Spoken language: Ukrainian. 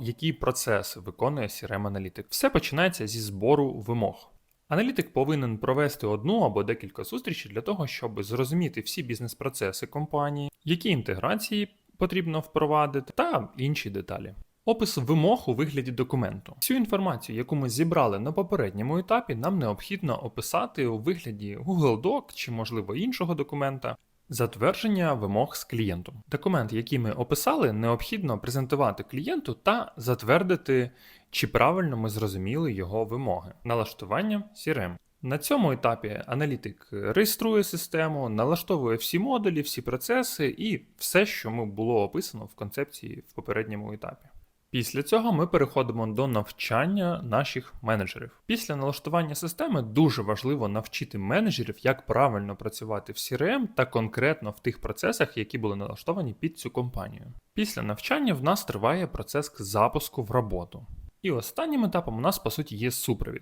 які процеси виконує crm аналітик Все починається зі збору вимог. Аналітик повинен провести одну або декілька зустрічей для того, щоб зрозуміти всі бізнес-процеси компанії, які інтеграції потрібно впровадити, та інші деталі. Опис вимог у вигляді документу. Всю інформацію, яку ми зібрали на попередньому етапі, нам необхідно описати у вигляді Google Doc чи, можливо, іншого документа. Затвердження вимог з клієнтом. Документ, який ми описали, необхідно презентувати клієнту та затвердити, чи правильно ми зрозуміли його вимоги. Налаштування CRM. На цьому етапі аналітик реєструє систему, налаштовує всі модулі, всі процеси і все, що було описано в концепції в попередньому етапі. Після цього ми переходимо до навчання наших менеджерів. Після налаштування системи дуже важливо навчити менеджерів, як правильно працювати в CRM та конкретно в тих процесах, які були налаштовані під цю компанію. Після навчання в нас триває процес запуску в роботу. І останнім етапом у нас, по суті, є супровід.